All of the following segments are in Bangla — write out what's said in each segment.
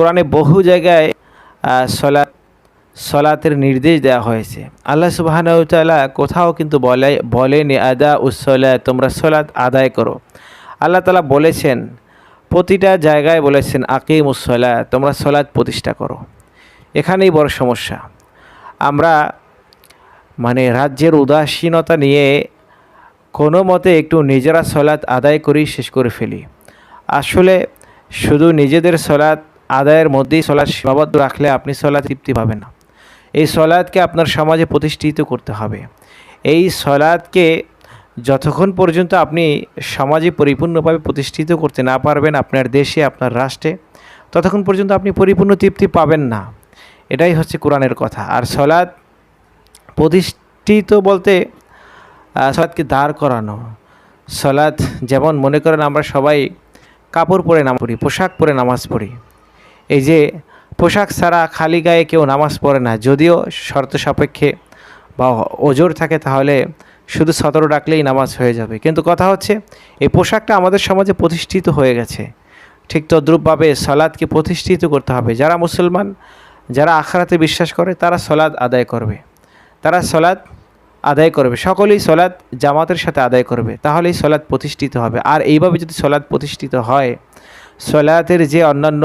কোরআনে বহু জায়গায় সলাৎ সলাতের নির্দেশ দেওয়া হয়েছে। আল্লাহ সুবাহানতালা কোথাও কিন্তু বলে, বলেনি, আদা উসলা তোমরা সলাৎ আদায় করো। আল্লাহ তালা বলেছেন, প্রতিটা জায়গায় বলেছেন আকিম উসলা তোমরা সলাৎ প্রতিষ্ঠা করো। এখানেই বড় সমস্যা। আমরা মানে রাজ্যের উদাসীনতা নিয়ে কোনো মতে একটু নিজেরা সলাৎ আদায় করেই শেষ করে ফেলি। আসলে, শুধু নিজেদের সলাৎ আদায়ের মধ্যেই সলাৎ সীমাবদ্ধ রাখলে আপনি সলাৎ তৃপ্তি পাবেন না। এই সলাৎকে আপনার সমাজে প্রতিষ্ঠিত করতে হবে। এই সলাৎকে যতক্ষণ পর্যন্ত আপনি সমাজে পরিপূর্ণভাবে প্রতিষ্ঠিত করতে না পারবেন আপনার দেশে আপনার রাষ্ট্রে ততক্ষণ পর্যন্ত আপনি পরিপূর্ণ তৃপ্তি পাবেন না। এটাই হচ্ছে কোরআনের কথা। আর সলাদ প্রতিষ্ঠিত বলতে আহ, সলাৎকে দাঁড় করানো। সলাৎ যেমন মনে করেন আমরা সবাই কাপড় পরে নামাজ পড়ি পোশাক পরে নামাজ পড়ি। এই যে পোশাক ছাড়া খালি গায়ে কেউ নামাজ পড়ে না, যদিও শর্ত সাপেক্ষে বা ওজোর থাকে তাহলে শুধু সতেরো ডাকলেই নামাজ হয়ে যাবে। কিন্তু কথা হচ্ছে, এই পোশাকটা আমাদের সমাজে প্রতিষ্ঠিত হয়ে গেছে। ঠিক তদ্রূপভাবে সলাদকে প্রতিষ্ঠিত করতে হবে। যারা মুসলমান, যারা আখরাতে বিশ্বাস করে, তারা সলাদ আদায় করবে। তারা সলাদ আদায় করবে। সকলেই সলাদ জামাতের সাথে আদায় করবে, তাহলেই সলাদ প্রতিষ্ঠিত হবে। আর এইভাবে যদি সলাদ প্রতিষ্ঠিত হয় সলাতের যে অন্যান্য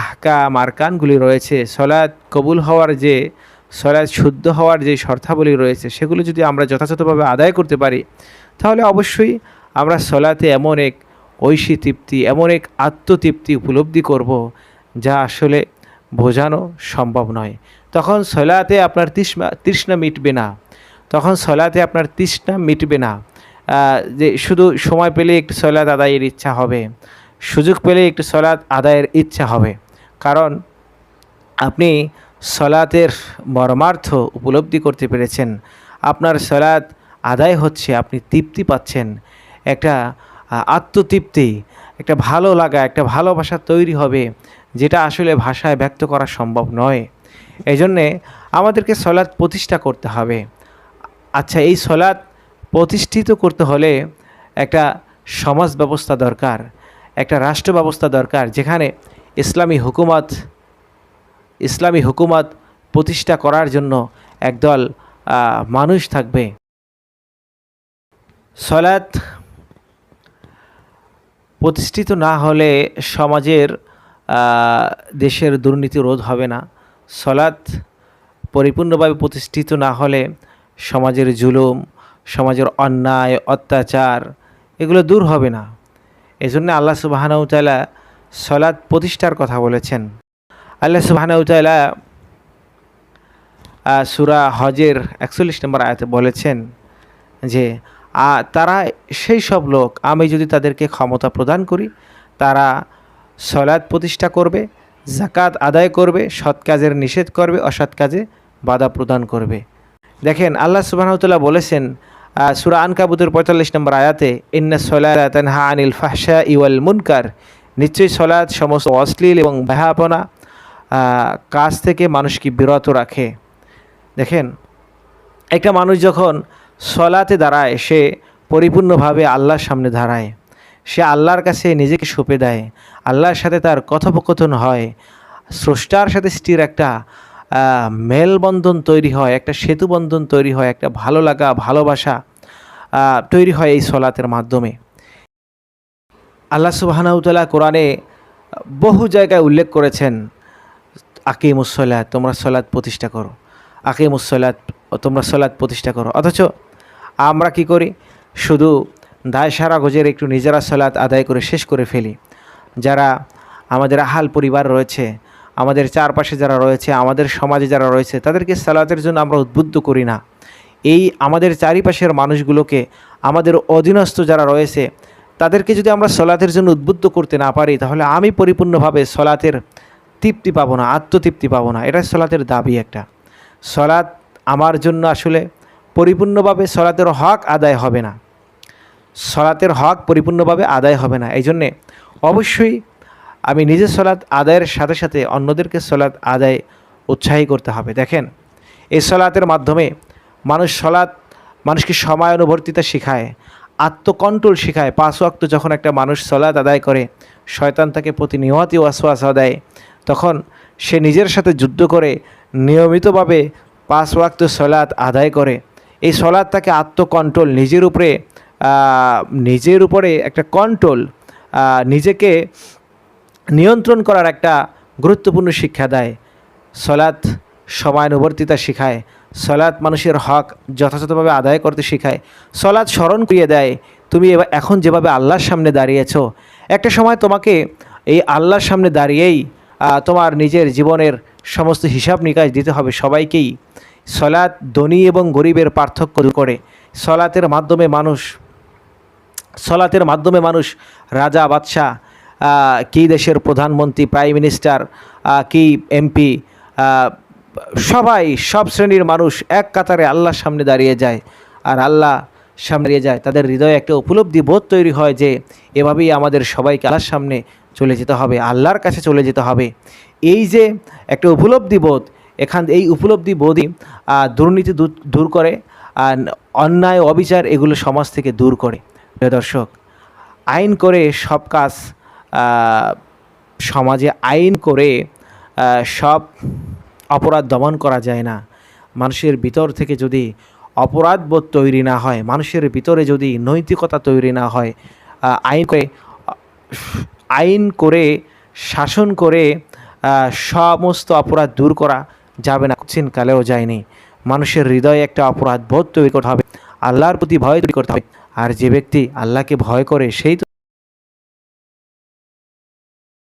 আহকাম, আরকানগুলি রয়েছে। সলাদ কবুল হওয়ার যে সলাদ শুদ্ধ হওয়ার যে শর্তাবলী রয়েছে, সেগুলো যদি আমরা যথাযথভাবে আদায় করতে পারি, তাহলে অবশ্যই আমরা সলাতে এমন এক ঐশী তৃপ্তি, এমন এক আত্মতৃপ্তি উপলব্ধি করব, যা আসলে বোঝানো সম্ভব নয়। তখন সলাতে আপনার তৃষ্ণা তৃষ্ণা মিটবে না। তখন সলাতে আপনার তৃষ্ণা মিটবে না। যে শুধু সময় পেলে একটু সলাৎ আদায়ের ইচ্ছা হবে। সুযোগ পেলে একটু সলাৎ আদায়ের ইচ্ছা হবে। কারণ আপনি সলাতের মর্মার্থ উপলব্ধি করতে পেরেছেন। আপনার সলাৎ আদায় হচ্ছে, আপনি তৃপ্তি পাচ্ছেন। একটা আত্মতৃপ্তি, একটা ভালো লাগা, একটা ভালোবাসা তৈরি হবে, যেটা আসলে ভাষায় ব্যক্ত করা সম্ভব নয়। এই জন্যে আমাদেরকে সলাৎ প্রতিষ্ঠা করতে হবে। আচ্ছা এই সলাৎ প্রতিষ্ঠিত করতে হলে একটা সমাজ ব্যবস্থা দরকার। একটা রাষ্ট্র ব্যবস্থা দরকার যেখানে ইসলামী হুকুমত ইসলামী হুকুমত প্রতিষ্ঠা করার জন্য একদল মানুষ থাকবে। সলাৎ প্রতিষ্ঠিত না হলে সমাজের দেশের দুর্নীতি রোধ হবে না। সলাৎ পরিপূর্ণভাবে প্রতিষ্ঠিত না হলে সমাজের জুলুম, সমাজের অন্যায়, অত্যাচার এগুলো দূর হবে না। এজন্য আল্লাহ সুবাহানাউতালা সলাৎ প্রতিষ্ঠার কথা বলেছেন। আল্লাহ সুবাহানাউতালা সুরা হজের একচল্লিশ নম্বর আয়াতে বলেছেন যে তারা সেই সব লোক, আমি যদি তাদেরকে ক্ষমতা প্রদান করি, তারা সলাৎ প্রতিষ্ঠা করবে জাকাত আদায় করবে, সৎ কাজের নিষেধ করবে, অসৎ কাজে বাধা প্রদান করবে। দেখেন, আল্লাহ সুবাহতাল্লাহ বলেছেন সুরা আনকাবুতের পঁয়তাল্লিশ নম্বর আয়াতে, ইন্না সলাত তানহা আনিল ফাহশা ইওয়াল মুনকার। নিশ্চয়ই সলাৎ সমস্ত অশ্লীল এবং ব্যাহাপনা কাজ থেকে মানুষকে বিরত রাখে। দেখেন, একটা মানুষ যখন সলাতে দাঁড়ায়, সে পরিপূর্ণভাবে আল্লাহর সামনে দাঁড়ায়। সে আল্লাহর কাছে নিজেকে সঁপে দেয়। আল্লাহর সাথে তার কথোপকথন হয়। স্রষ্টার সাথে স্ত্রীর একটা মেলবন্ধন তৈরি হয়, একটা সেতুবন্ধন তৈরি হয়, একটা ভালো লাগা, ভালোবাসা তৈরি হয় এই সলাতের মাধ্যমে। আল্লাহ সুবাহানাউতালা কোরআনে বহু জায়গায় উল্লেখ করেছেন আকিমুসলাত তোমরা সলাৎ প্রতিষ্ঠা করো। আকিমুসলাত তোমরা সলাৎ প্রতিষ্ঠা করো। অথচ আমরা কি করি? শুধু দায় সারা গোজের একটু নিজেরা সলাৎ আদায় করে শেষ করে ফেলি। যারা আমাদের আহাল পরিবার রয়েছে আমাদের চারপাশে যারা রয়েছে, আমাদের সমাজে যারা রয়েছে, তাদেরকে সালাতের জন্য আমরা উদ্বুদ্ধ করি না। এই আমাদের চারিপাশের মানুষগুলোকে, আমাদের অধীনস্থ যারা রয়েছে, তাদেরকে যদি আমরা সলাতের জন্য উদ্বুদ্ধ করতে না পারি, তাহলে আমি পরিপূর্ণভাবে সলাতের তৃপ্তি পাবো না, আত্মতৃপ্তি পাবো না। এটা সলাতের দাবি একটা। সলাৎ আমার জন্য আসলে পরিপূর্ণভাবে সলাতের হক আদায় হবে না। সলাতের হক পরিপূর্ণভাবে আদায় হবে না। এই জন্যে অবশ্যই আমি নিজের সলাৎ আদায়ের সাথে সাথে অন্যদেরকে সলাৎ আদায় উৎসাহী করতে হবে। দেখেন, এই সলাতের মাধ্যমে মানুষ সলাৎ মানুষকে সময়ানুবর্তিতা শেখায়, আত্মকন্ট্রোল শেখায়। পাঁচ ওয়াক্ত যখন একটা মানুষ সলাৎ আদায় করে, শয়তান তাকে প্রতিনিয়তই ওয়াসওয়াসা দেয়। তখন সে নিজের সাথে যুদ্ধ করে নিয়মিতভাবে পাঁচ ওয়াক্ত সলাৎ আদায় করে। এই সলাৎ তাকে আত্মকন্ট্রোল, নিজের উপরে নিজের উপরে একটা কন্ট্রোল নিজেকে নিয়ন্ত্রণ করার একটা গুরুত্বপূর্ণ শিক্ষা দেয়। সলাৎ সময়ানুবর্তিতা শেখায়। সলাৎ মানুষের হক যথাযথভাবে আদায় করতে শেখায়। সলাৎ স্মরণ করিয়ে দেয়, তুমি এবার এখন যেভাবে আল্লাহর সামনে দাঁড়িয়েছো, একটা সময় তোমাকে এই আল্লাহর সামনে দাঁড়িয়েই তোমার নিজের জীবনের সমস্ত হিসাব নিকাশ দিতে হবে সবাইকেই। সলাৎ ধনী এবং গরিবের পার্থক্য করে। সলাতের মাধ্যমে মানুষ, সলাতের মাধ্যমে মানুষ রাজা, বাদশাহ কি দেশের প্রধানমন্ত্রী প্রাইম মিনিস্টার কি এমপি সবাই, সব শ্রেণির মানুষ এক কাতারে আল্লাহর সামনে দাঁড়িয়ে যায়। আর আল্লাহ সামনে যায়, তাদের হৃদয়ে একটা উপলব্ধি বোধ তৈরি হয় যে এভাবেই আমাদের সবাইকে আল্লাহর সামনে চলে যেতে হবে, আল্লাহর কাছে চলে যেতে হবে। এই যে একটা উপলব্ধি বোধ, এখান, এই উপলব্ধি বোধই দুর্নীতি দূর- করে, আর অন্যায়, অবিচার এগুলো সমাজ থেকে দূর করে। প্রিয় দর্শক, আইন করে সব কাজ সমাজে আইন করে সব অপরাধ দমন করা যায় না। মানুষের ভিতর থেকে যদি অপরাধবোধ তৈরি না হয়, মানুষের ভিতরে যদি নৈতিকতা তৈরি না হয় আইন করে আইন করে, শাসন করে সমস্ত অপরাধ দূর করা যাবে না কালেও যায়নি। মানুষের হৃদয়ে একটা অপরাধ বোধ তৈরি করতে হবে, আল্লাহর প্রতি ভয় তৈরি করতে হবে। আর যে ব্যক্তি আল্লাহকে ভয় করে, সেই